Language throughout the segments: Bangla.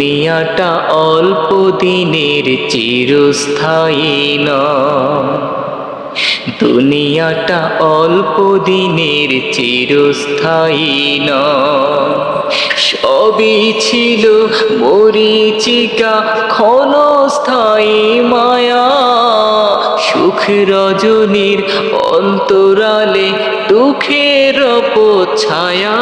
দুনিয়াটা অল্প দিনের চিরস্থায়ী নয়। দুনিয়াটা অল্প দিনের চিরস্থায়ী সবই ছিল মরিচিকা ক্ষণস্থায়ী সুখ রজনীর অন্তরালে দুঃখের ছায়া।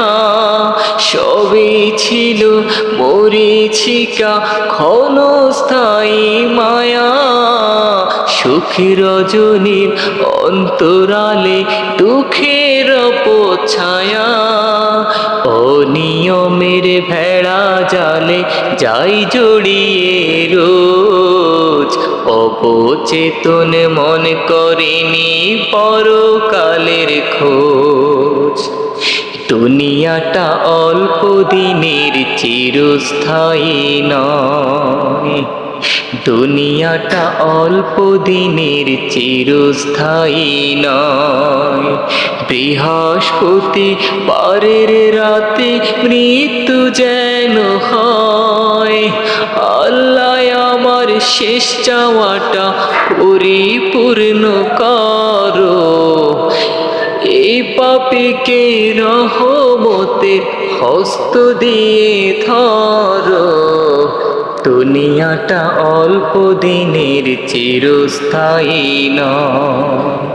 সবই ছিল মরিচিকা, ক্ষণস্থায়ী মায়া। সুখ রজনীর অন্তরালে দুঃখের ছায়া। অনিয়মের ভেড়া জালে যাই জড়িয়ে রোজ। অবচেতন মন করেনি পরকালের খোঁজ। দুনিয়াটা অল্প দিনের চিরস্থায়ী নয়। দুনিয়াটা অল্প দিনের চিরস্থায়ী নয়। বৃহস্পতি পারের রাতে মৃত্যু যেন হয়। আল্লাহ শেষ চাওয়াটা পরিপূর্ণ করো। এই পাপিকে রহমতের হস্ত দিয়ে ধরো। দুনিয়াটা অল্প দিনের চিরস্থায়ী নয়।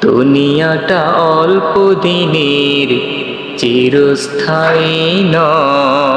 দুনিয়াটা অল্প দিনের চিরস্থায়ী নয়।